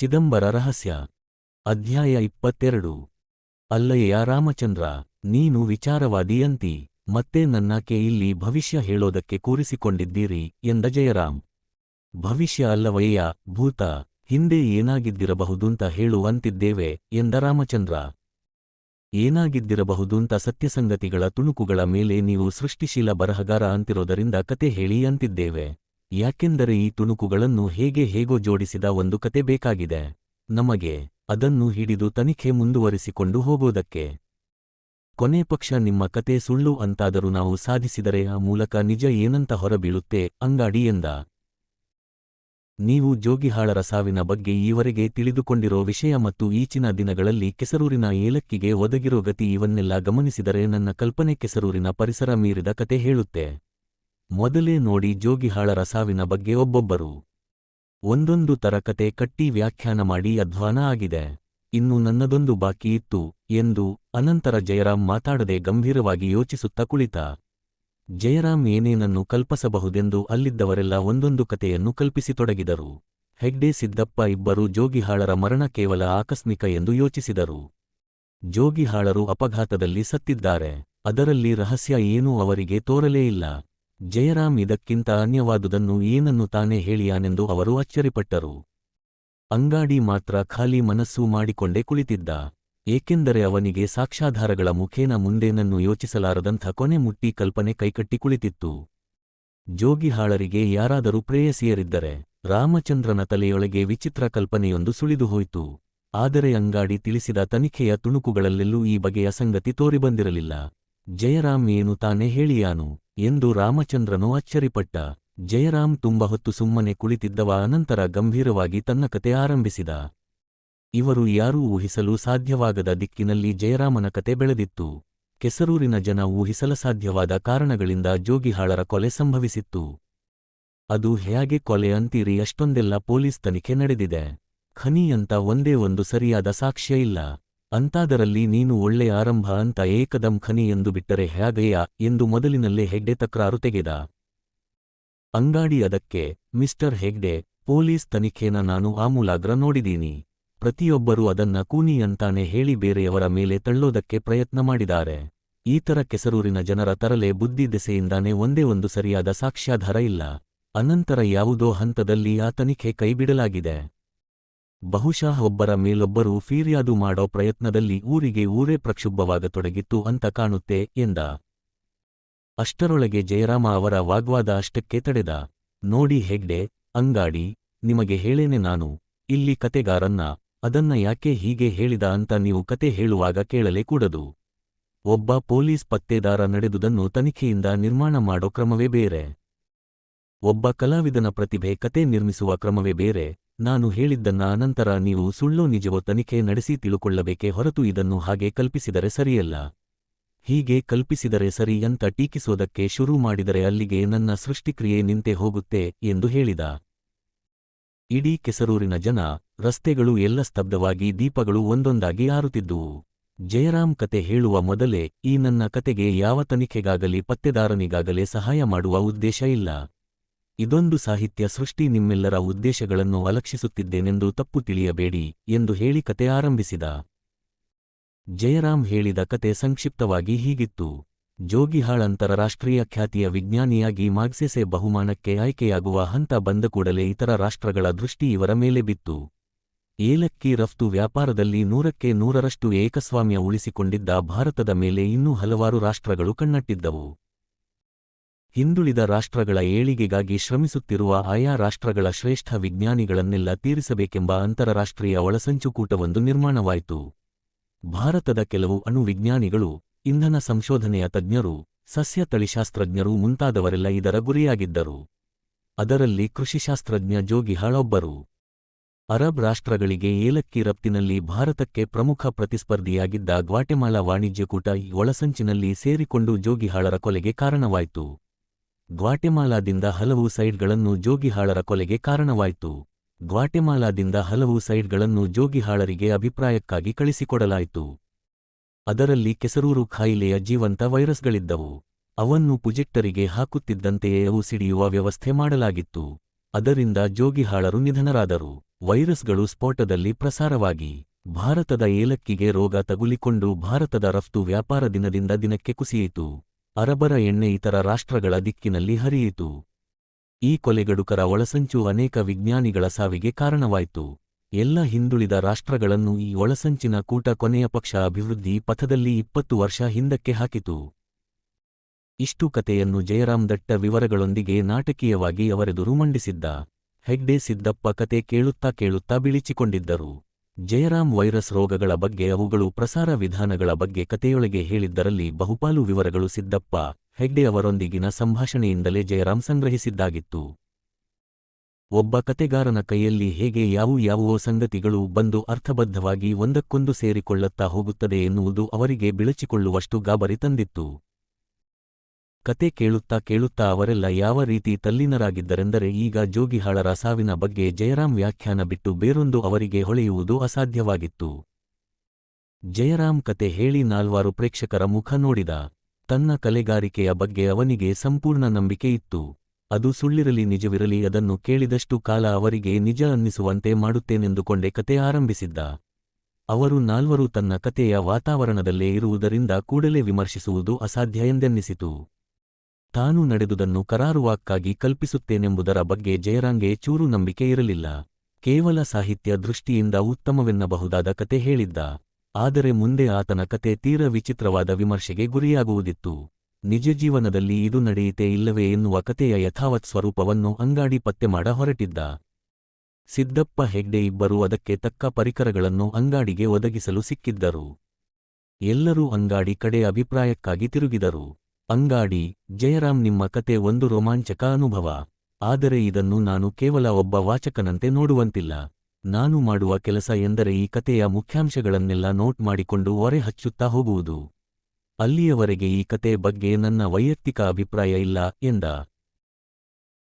ಚಿದಂಬರ ರಹಸ್ಯ, ಅಧ್ಯಾಯ ಇಪ್ಪತ್ತೆರಡು. ಅಲ್ಲಯ್ಯ ರಾಮಚಂದ್ರ, ನೀನು ವಿಚಾರವಾದಿಯಂತಿ, ಮತ್ತೆ ನನ್ನಾಕೆ ಇಲ್ಲಿ ಭವಿಷ್ಯ ಹೇಳೋದಕ್ಕೆ ಕೂರಿಸಿಕೊಂಡಿದ್ದೀರಿ ಎಂದ ಜಯರಾಮ್. ಭವಿಷ್ಯ ಅಲ್ಲವಯ್ಯ ಭೂತ, ಹಿಂದೆ ಏನಾಗಿದ್ದಿರಬಹುದುಂತ ಹೇಳುವಂತಿದ್ದೇವೆ ಎಂದ ರಾಮಚಂದ್ರ. ಏನಾಗಿದ್ದಿರಬಹುದುಂತ ಸತ್ಯಸಂಗತಿಗಳ ತುಣುಕುಗಳ ಮೇಲೆ ನೀವು ಸೃಷ್ಟಿಶೀಲ ಬರಹಗಾರ ಅಂತಿರೋದರಿಂದ ಕತೆ ಹೇಳಿ ಅಂತಿದ್ದೇವೆ. ಯಾಕೆಂದರೆ ಈ ತುಣುಕುಗಳನ್ನು ಹೇಗೆ ಹೇಗೋ ಜೋಡಿಸಿದ ಒಂದು ಕತೆ ಬೇಕಾಗಿದೆ. ನಮಗೆ ಅದನ್ನು ಹಿಡಿದು ತನಿಖೆ ಮುಂದುವರಿಸಿಕೊಂಡು ಹೋಗೋದಕ್ಕೆ. ಕೊನೆ ಪಕ್ಷ ನಿಮ್ಮ ಕತೆ ಸುಳ್ಳು ಅಂತಾದರೂ ನಾವು ಸಾಧಿಸಿದರೆ ಆ ಮೂಲಕ ನಿಜ ಏನಂತ ಹೊರಬೀಳುತ್ತೆ ಅಂಗಾಡಿ ಎಂದ. ನೀವು ಜೋಗಿಹಾಳರ ಸಾವಿನ ಬಗ್ಗೆ ಈವರೆಗೆ ತಿಳಿದುಕೊಂಡಿರೋ ವಿಷಯ ಮತ್ತು ಈಚಿನ ದಿನಗಳಲ್ಲಿ ಕೆಸರೂರಿನ ಏಲಕ್ಕಿಗೆ ಒದಗಿರೋ ಗತಿ ಇವನ್ನೆಲ್ಲ ಗಮನಿಸಿದರೆ ನನ್ನ ಕಲ್ಪನೆ ಕೆಸರೂರಿನ ಪರಿಸರ ಮೀರಿದ ಕತೆ ಹೇಳುತ್ತೆ. ಮೊದಲೇ ನೋಡಿ ಜೋಗಿಹಾಳರ ಸಾವಿನ ಬಗ್ಗೆ ಒಬ್ಬೊಬ್ಬರು. ಒಂದೊಂದು ತರಕತೆ ಕಟ್ಟಿ ವ್ಯಾಖ್ಯಾನ ಮಾಡಿ ಅಧ್ವಾನ ಆಗಿದೆ. ಇನ್ನು ನನ್ನದೊಂದು ಬಾಕಿ ಇತ್ತು, ಎಂದು ಅನಂತರ ಜಯರಾಮ್ ಮಾತಾಡದೆ ಗಂಭೀರವಾಗಿ ಯೋಚಿಸುತ್ತಾ ಕುಳಿತ. ಜಯರಾಮ್ ಏನೇನನ್ನು ಕಲ್ಪಿಸಬಹುದೆಂದು ಅಲ್ಲಿದ್ದವರೆಲ್ಲ ಒಂದೊಂದು ಕತೆಯನ್ನು ಕಲ್ಪಿಸಿತೊಡಗಿದರು ಹೆಗ್ಡೆ, ಸಿದ್ದಪ್ಪ ಇಬ್ಬರು ಜೋಗಿಹಾಳರ ಮರಣ ಕೇವಲ ಆಕಸ್ಮಿಕ ಎಂದು ಯೋಚಿಸಿದರು. ಜೋಗಿಹಾಳರು ಅಪಘಾತದಲ್ಲಿ ಸತ್ತಿದ್ದಾರೆ. ಅದರಲ್ಲಿ ರಹಸ್ಯ ಏನೂ ಅವರಿಗೆ ತೋರಲೇ ಇಲ್ಲ. ಜಯರಾಮ್ ಇದಕ್ಕಿಂತ ಅನ್ಯವಾದುದನ್ನು ಏನನ್ನು ತಾನೇ ಹೇಳಿಯಾನೆಂದು ಅವರು ಅಚ್ಚರಿಪಟ್ಟರು ಅಂಗಾಡಿ ಮಾತ್ರ ಖಾಲಿ ಮನಸ್ಸು ಮಾಡಿಕೊಂಡೇ ಕುಳಿತಿದ್ದ. ಏಕೆಂದರೆ ಅವನಿಗೆ ಸಾಕ್ಷಾಧಾರಗಳ ಮುಖೇನ ಮುಂದೇನನ್ನು ಯೋಚಿಸಲಾರದಂಥ ಕೊನೆ ಮುಟ್ಟಿ ಕಲ್ಪನೆ ಕೈಕಟ್ಟಿ ಕುಳಿತಿತ್ತು. ಜೋಗಿಹಾಳರಿಗೆ ಯಾರಾದರೂ ಪ್ರೇಯಸಿಯರಿದ್ದರೆ ರಾಮಚಂದ್ರನ ತಲೆಯೊಳಗೆ ವಿಚಿತ್ರ ಕಲ್ಪನೆಯೊಂದು ಸುಳಿದು ಹೋಯಿತು. ಆದರೆ ಅಂಗಾಡಿ ತಿಳಿಸಿದ ತನಿಖೆಯ ತುಣುಕುಗಳಲ್ಲೆಲ್ಲೂ ಈ ಬಗೆಯ ಸಂಗತಿ ತೋರಿಬಂದಿರಲಿಲ್ಲ. ಜಯರಾಮ್ ಏನು ತಾನೇ ಹೇಳಿಯಾನು ಎಂದು ರಾಮಚಂದ್ರನು ಅಚ್ಚರಿಪಟ್ಟ. ಜಯರಾಮ್ ತುಂಬ ಹೊತ್ತು ಸುಮ್ಮನೆ ಕುಳಿತಿದ್ದವ ಅನಂತರ ಗಂಭೀರವಾಗಿ ತನ್ನ ಕತೆ ಆರಂಭಿಸಿದ. ಇವರು ಯಾರೂ ಊಹಿಸಲು ಸಾಧ್ಯವಾಗದ ದಿಕ್ಕಿನಲ್ಲಿ ಜಯರಾಮನ ಕತೆ ಬೆಳೆದಿತ್ತು. ಕೆಸರೂರಿನ ಜನ ಊಹಿಸಲಸಾಧ್ಯವಾದ ಕಾರಣಗಳಿಂದ ಜೋಗಿಹಾಳರ ಕೊಲೆ ಸಂಭವಿಸಿತ್ತು. ಅದು ಹೇಗೆ ಕೊಲೆ ಅಂತೀರಿ ಅಷ್ಟೊಂದೆಲ್ಲ ಪೊಲೀಸ್ ತನಿಖೆ ನಡೆದಿದೆ. ಖನಿ ಅಂತ ಒಂದೇ ಒಂದು ಸರಿಯಾದ ಸಾಕ್ಷ್ಯ ಇಲ್ಲ. ಅಂತಾದರಲ್ಲಿ ನೀನು ಒಳ್ಳೆ ಆರಂಭ ಅಂತ ಏಕದಂ ಖನಿ ಎಂದು ಬಿಟ್ಟರೆ ಹ್ಯಾಗಯ್ಯ ಎಂದು ಮೊದಲಿನಲ್ಲೇ ಹೆಗ್ಡೆ ತಕ್ರಾರು ತೆಗೆದ. ಅಂಗಾಡಿ ಅದಕ್ಕೆ, ಮಿಸ್ಟರ್ ಹೆಗ್ಡೆ, ಪೊಲೀಸ್ ತನಿಖೆನ ನಾನು ಆಮೂಲಾಗ್ರ ನೋಡಿದೀನಿ. ಪ್ರತಿಯೊಬ್ಬರೂ ಅದನ್ನ ಕೂನಿ ಅಂತಾನೆ ಹೇಳಿ ಬೇರೆಯವರ ಮೇಲೆ ತಳ್ಳೋದಕ್ಕೆ ಪ್ರಯತ್ನ ಮಾಡಿದ್ದಾರೆ. ಈತರ ಕೆಸರೂರಿನ ಜನರ ತರಲೆ ಬುದ್ಧಿ ದೆಸೆಯಿಂದಾನೆ ಒಂದೇ ಒಂದು ಸರಿಯಾದ ಸಾಕ್ಷ್ಯಾಧಾರ ಇಲ್ಲ. ಅನಂತರ ಯಾವುದೋ ಹಂತದಲ್ಲಿ ಆ ತನಿಖೆ ಕೈಬಿಡಲಾಗಿದೆ. ಬಹುಶಃ ಒಬ್ಬರ ಮೇಲೊಬ್ಬರು ಫೀರ್ಯಾದು ಮಾಡೋ ಪ್ರಯತ್ನದಲ್ಲಿ ಊರಿಗೆ ಊರೇ ಪ್ರಕ್ಷುಬ್ಧವಾಗತೊಡಗಿತ್ತು ಅಂತ ಕಾಣುತ್ತೆ ಎಂದ. ಅಷ್ಟರೊಳಗೆ ಜಯರಾಮ ಅವರ ವಾಗ್ವಾದ ಅಷ್ಟಕ್ಕೆ ತಡೆದ. ನೋಡಿ ಹೆಗ್ಡೆ, ಅಂಗಾಡಿ, ನಿಮಗೆ ಹೇಳೇನೆ ನಾನು, ಇಲ್ಲಿ ಕತೆಗಾರನ್ನ, ಅದನ್ನ ಯಾಕೆ ಹೀಗೆ ಹೇಳಿದ ಅಂತ ನೀವು ಕತೆ ಹೇಳುವಾಗ ಕೇಳಲೇ ಕೂಡದು. ಒಬ್ಬ ಪೊಲೀಸ್ ಪತ್ತೇದಾರ ನಡೆದುದನ್ನು ತನಿಖೆಯಿಂದ ನಿರ್ಮಾಣ ಮಾಡೋ ಕ್ರಮವೇ ಬೇರೆ. ಒಬ್ಬ ಕಲಾವಿದನ ಪ್ರತಿಭೆ ಕತೆ ನಿರ್ಮಿಸುವ ಕ್ರಮವೇ ಬೇರೆ. ನಾನು ಹೇಳಿದ್ದನ್ನ ಅನಂತರ ನೀವು ಸುಳ್ಳು ನಿಜವೋ ತನಿಖೆ ನಡೆಸಿ ತಿಳುಕೊಳ್ಳಬೇಕೆ ಹೊರತು ಇದನ್ನು ಹಾಗೆ ಕಲ್ಪಿಸಿದರೆ ಸರಿಯಲ್ಲ. ಹೀಗೆ ಕಲ್ಪಿಸಿದರೆ ಸರಿ ಅಂತ ಟೀಕಿಸೋದಕ್ಕೆ ಶುರು ಮಾಡಿದರೆ ಅಲ್ಲಿಗೆ ನನ್ನ ಸೃಷ್ಟಿಕ್ರಿಯೆ ನಿಂತೆ ಹೋಗುತ್ತೆ ಎಂದು ಹೇಳಿದ. ಇಡೀ ಕೆಸರೂರಿನ ಜನ, ರಸ್ತೆಗಳು ಎಲ್ಲ ಸ್ತಬ್ಧವಾಗಿ ದೀಪಗಳು ಒಂದೊಂದಾಗಿ ಆರುತ್ತಿದ್ದುವು ಜಯರಾಮ್ ಕತೆ ಹೇಳುವ ಮೊದಲೇ ಈ ನನ್ನ ಕತೆಗೆ ಯಾವ ತನಿಖೆಗಾಗಲಿ ಪತ್ತೆದಾರನಿಗಾಗಲೇ ಸಹಾಯ ಮಾಡುವ ಉದ್ದೇಶ ಇಲ್ಲ. ಇದೊಂದು ಸಾಹಿತ್ಯ ಸೃಷ್ಟಿ ನಿಮ್ಮೆಲ್ಲರ ಉದ್ದೇಶಗಳನ್ನು ಅಲಕ್ಷಿಸುತ್ತಿದ್ದೇನೆಂದು ತಪ್ಪು ತಿಳಿಯಬೇಡಿ ಎಂದು ಹೇಳಿ ಕತೆ ಆರಂಭಿಸಿದ. ಜಯರಾಮ್ ಹೇಳಿದ ಕತೆ ಸಂಕ್ಷಿಪ್ತವಾಗಿ ಹೀಗಿತ್ತು. ಜೋಗಿಹಾಳ್ ಅಂತರರಾಷ್ಟ್ರೀಯ ಖ್ಯಾತಿಯ ವಿಜ್ಞಾನಿಯಾಗಿ ಮಾಗ್ಸೆಸೆ ಬಹುಮಾನಕ್ಕೆ ಆಯ್ಕೆಯಾಗುವ ಹಂತ ಬಂದ ಕೂಡಲೇ ಇತರ ರಾಷ್ಟ್ರಗಳ ದೃಷ್ಟಿ ಇವರ ಮೇಲೆ ಬಿತ್ತು. ಏಲಕ್ಕಿ ರಫ್ತು ವ್ಯಾಪಾರದಲ್ಲಿ ನೂರಕ್ಕೆ ನೂರರಷ್ಟು ಏಕಸ್ವಾಮ್ಯ ಉಳಿಸಿಕೊಂಡಿದ್ದ ಭಾರತದ ಮೇಲೆ ಇನ್ನೂ ಹಲವಾರು ರಾಷ್ಟ್ರಗಳು ಕಣ್ಣಟ್ಟಿದ್ದವು. ಹಿಂದುಳಿದ ರಾಷ್ಟ್ರಗಳ ಏಳಿಗೆಗಾಗಿ ಶ್ರಮಿಸುತ್ತಿರುವ ಆಯಾ ರಾಷ್ಟ್ರಗಳ ಶ್ರೇಷ್ಠ ವಿಜ್ಞಾನಿಗಳನ್ನೆಲ್ಲ ತೀರಿಸಬೇಕೆಂಬ ಅಂತರರಾಷ್ಟ್ರೀಯ ಒಳಸಂಚುಕೂಟವೊಂದು ನಿರ್ಮಾಣವಾಯಿತು. ಭಾರತದ ಕೆಲವು ಅಣು ವಿಜ್ಞಾನಿಗಳು, ಇಂಧನ ಸಂಶೋಧನೆಯ ತಜ್ಞರು, ಸಸ್ಯ ತಳಿಶಾಸ್ತ್ರಜ್ಞರು ಮುಂತಾದವರೆಲ್ಲ ಇದರ ಗುರಿಯಾಗಿದ್ದರು. ಅದರಲ್ಲಿ ಕೃಷಿಶಾಸ್ತ್ರಜ್ಞ ಜೋಗಿಹಾಳೊಬ್ಬರು ಅರಬ್ ರಾಷ್ಟ್ರಗಳಿಗೆ ಏಲಕ್ಕಿ ರಫ್ತಿನಲ್ಲಿ ಭಾರತಕ್ಕೆ ಪ್ರಮುಖ ಪ್ರತಿಸ್ಪರ್ಧಿಯಾಗಿದ್ದ ಗ್ವಾಟೆಮಾಲಾ ವಾಣಿಜ್ಯಕೂಟ ಈ ಒಳಸಂಚಿನಲ್ಲಿ ಸೇರಿಕೊಂಡು ಜೋಗಿಹಾಳರ ಕೊಲೆಗೆ ಕಾರಣವಾಯಿತು. ಗ್ವಾಟೆಮಾಲಾದಿಂದ ಹಲವು ಸೈಡ್ಗಳನ್ನು ಜೋಗಿಹಾಳರ ಕೊಲೆಗೆ ಕಾರಣವಾಯಿತು. ಗ್ವಾಟೆಮಾಲಾದಿಂದ ಹಲವು ಸೈಡ್ಗಳನ್ನು ಜೋಗಿಹಾಳರಿಗೆ ಅಭಿಪ್ರಾಯಕ್ಕಾಗಿ ಕಳಿಸಿಕೊಡಲಾಯಿತು. ಅದರಲ್ಲಿ ಕೆಸರೂರು ಖಾಯಿಲೆಯ ಜೀವಂತ ವೈರಸ್ಗಳಿದ್ದವು. ಅವನ್ನು ಪುಜೆಕ್ಟರಿಗೆ ಹಾಕುತ್ತಿದ್ದಂತೆಯೇ ಅವು ಸಿಡಿಯುವ ವ್ಯವಸ್ಥೆ ಮಾಡಲಾಗಿತ್ತು. ಅದರಿಂದ ಜೋಗಿಹಾಳರು ನಿಧನರಾದರು. ವೈರಸ್ಗಳು ಸ್ಫೋಟದಲ್ಲಿ ಪ್ರಸಾರವಾಗಿ ಭಾರತದ ಏಲಕ್ಕಿಗೆ ರೋಗ ತಗುಲಿಕೊಂಡು ಭಾರತದ ರಫ್ತು ವ್ಯಾಪಾರ ದಿನದಿಂದ ದಿನಕ್ಕೆ ಕುಸಿಯಿತು. ಅರಬರ ಎಣ್ಣೆ ಇತರ ರಾಷ್ಟ್ರಗಳ ದಿಕ್ಕಿನಲ್ಲಿ ಹರಿಯಿತು. ಈ ಕೊಲೆಗಡುಕರ ಒಳಸಂಚು ಅನೇಕ ವಿಜ್ಞಾನಿಗಳ ಸಾವಿಗೆ ಕಾರಣವಾಯಿತು. ಎಲ್ಲ ಹಿಂದುಳಿದ ರಾಷ್ಟ್ರಗಳನ್ನು ಈ ಒಳಸಂಚಿನ ಕೂಟ ಕೊನೆಯ ಪಕ್ಷ ಅಭಿವೃದ್ಧಿ ಪಥದಲ್ಲಿ ಇಪ್ಪತ್ತು ವರ್ಷ ಹಿಂದಕ್ಕೆ ಹಾಕಿತು. ಇಷ್ಟು ಕತೆಯನ್ನು ಜಯರಾಮ್ ದಟ್ಟ ವಿವರಗಳೊಂದಿಗೆ ನಾಟಕೀಯವಾಗಿ ಅವರೆದುರು ಮಂಡಿಸಿದ್ದ. ಹೆಗ್ಡೆ ಸಿದ್ದಪ್ಪ ಕತೆ ಕೇಳುತ್ತಾ ಕೇಳುತ್ತಾ ಬಿಳಿಚಿಕೊಂಡಿದ್ದರು. ಜಯರಾಮ್ ವೈರಸ್ ರೋಗಗಳ ಬಗ್ಗೆ ಅವುಗಳು ಪ್ರಸಾರ ವಿಧಾನಗಳ ಬಗ್ಗೆ ಕತೆಯೊಳಗೆ ಹೇಳಿದ್ದರಲ್ಲಿ ಬಹುಪಾಲು ವಿವರಗಳು ಸಿದ್ದಪ್ಪ ಹೆಗ್ಡೆ ಅವರೊಂದಿಗಿನ ಸಂಭಾಷಣೆಯಿಂದಲೇ ಜಯರಾಮ್ ಸಂಗ್ರಹಿಸಿದ್ದಾಗಿತ್ತು. ಒಬ್ಬ ಕತೆಗಾರನ ಕೈಯಲ್ಲಿ ಹೇಗೆ ಯಾವು ಯಾವುವೋ ಸಂಗತಿಗಳು ಬಂದು ಅರ್ಥಬದ್ಧವಾಗಿ ಒಂದಕ್ಕೊಂದು ಸೇರಿಕೊಳ್ಳುತ್ತಾ ಹೋಗುತ್ತದೆ ಎನ್ನುವುದು ಅವರಿಗೆ ಬಿಳಚಿಕೊಳ್ಳುವಷ್ಟು ಗಾಬರಿ ತಂದಿತ್ತು. ಕತೆ ಕೇಳುತ್ತಾ ಕೇಳುತ್ತಾ ಅವರೆಲ್ಲ ಯಾವ ರೀತಿ ತಲ್ಲೀನರಾಗಿದ್ದರೆಂದರೆ ಈಗ ಜೋಗಿಹಾಳರ ಸಾವಿನ ಬಗ್ಗೆ ಜಯರಾಮ್ ವ್ಯಾಖ್ಯಾನ ಬಿಟ್ಟು ಬೇರೊಂದು ಅವರಿಗೆ ಹೊಳೆಯುವುದು ಅಸಾಧ್ಯವಾಗಿತ್ತು. ಜಯರಾಮ್ ಕತೆ ಹೇಳಿ ನಾಲ್ವಾರು ಪ್ರೇಕ್ಷಕರ ಮುಖ ನೋಡಿದ. ತನ್ನ ಕಲೆಗಾರಿಕೆಯ ಬಗ್ಗೆ ಅವನಿಗೆ ಸಂಪೂರ್ಣ ನಂಬಿಕೆ ಇತ್ತು. ಅದು ಸುಳ್ಳಿರಲಿ ನಿಜವಿರಲಿ ಅದನ್ನು ಕೇಳಿದಷ್ಟು ಕಾಲ ಅವರಿಗೆ ನಿಜ ಅನ್ನಿಸುವಂತೆ ಮಾಡುತ್ತೇನೆಂದುಕೊಂಡೇ ಕತೆ ಆರಂಭಿಸಿದ್ದ. ಅವರು ನಾಲ್ವರು ತನ್ನ ಕತೆಯ ವಾತಾವರಣದಲ್ಲೇ ಇರುವುದರಿಂದ ಕೂಡಲೇ ವಿಮರ್ಶಿಸುವುದು ಅಸಾಧ್ಯ ಎಂದೆನ್ನಿಸಿತು. ತಾನು ನಡೆದುದನ್ನು ಕರಾರುವಾಕ್ಕಾಗಿ ಕಲ್ಪಿಸುತ್ತೇನೆಂಬುದರ ಬಗ್ಗೆ ಜಯರಾಂಗೆ ಚೂರು ನಂಬಿಕೆ ಇರಲಿಲ್ಲ. ಕೇವಲ ಸಾಹಿತ್ಯ ದೃಷ್ಟಿಯಿಂದ ಉತ್ತಮವೆನ್ನಬಹುದಾದ ಕತೆ ಹೇಳಿದ್ದ. ಆದರೆ ಮುಂದೆ ಆತನ ಕತೆ ತೀರ ವಿಚಿತ್ರವಾದ ವಿಮರ್ಶೆಗೆ ಗುರಿಯಾಗುವುದಿತ್ತು. ನಿಜ ಜೀವನದಲ್ಲಿ ಇದು ನಡೆಯಿತೇ ಇಲ್ಲವೇ ಎನ್ನುವ ಕತೆಯ ಯಥಾವತ್ ಸ್ವರೂಪವನ್ನು ಅಂಗಾಡಿ ಪತ್ತೆ ಮಾಡ ಹೊರಟಿದ್ದ. ಸಿದ್ದಪ್ಪ ಹೆಗ್ಡೆ ಇಬ್ಬರೂ ಅದಕ್ಕೆ ತಕ್ಕ ಪರಿಕರಗಳನ್ನು ಅಂಗಾಡಿಗೆ ಒದಗಿಸಲು ಸಿಕ್ಕಿದ್ದರು. ಎಲ್ಲರೂ ಅಂಗಾಡಿ ಕಡೆ ಅಭಿಪ್ರಾಯಕ್ಕಾಗಿ ತಿರುಗಿದರು. ಅಂಗಾಡಿ ಜಯರಾಮ್ ನಿಮ್ಮ ಕತೆ ಒಂದು ರೋಮಾಂಚಕ ಅನುಭವ. ಆದರೆ ಇದನ್ನು ನಾನು ಕೇವಲ ಒಬ್ಬ ವಾಚಕನಂತೆ ನೋಡುವಂತಿಲ್ಲ. ನಾನು ಮಾಡುವ ಕೆಲಸ ಎಂದರೆ ಈ ಕತೆಯ ಮುಖ್ಯಾಂಶಗಳನ್ನೆಲ್ಲ ನೋಟ್ ಮಾಡಿಕೊಂಡು ಒರೆ ಹಚ್ಚುತ್ತಾ ಹೋಗುವುದು. ಅಲ್ಲಿಯವರೆಗೆ ಈ ಕತೆ ಬಗ್ಗೆ ನನ್ನ ವೈಯಕ್ತಿಕ ಅಭಿಪ್ರಾಯ ಇಲ್ಲ, ಎಂದ.